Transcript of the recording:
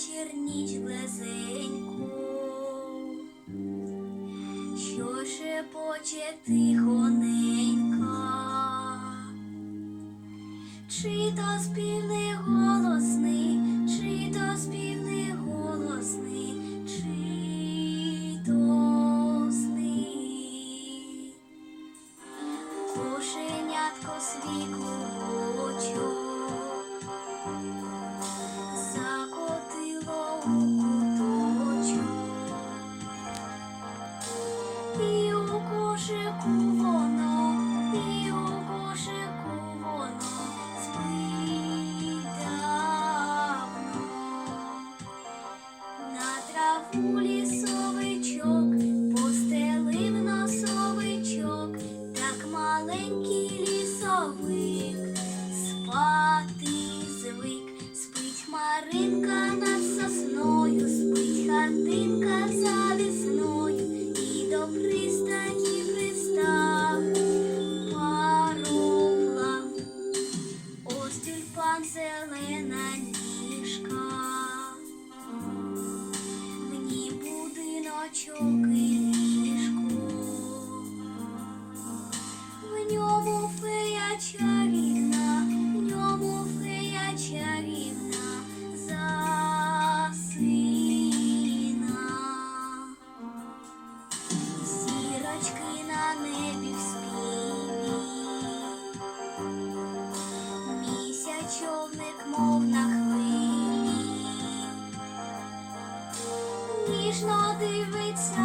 вечір ніч близеньку, що шепоче тихоненько, чи то спів не голосний, чи то спів не голосний, чи то сни. Свій і у кошику воно, і у кошику воно спить. На траву лісовичок постелив носовичок, так маленький лісовик зелена ніжка. Мені будиночок і ліжко, в ньому фея чарівна, в ньому фея чарівна засина. Зірочки на небі мов на хвилі. Ніжно дивиться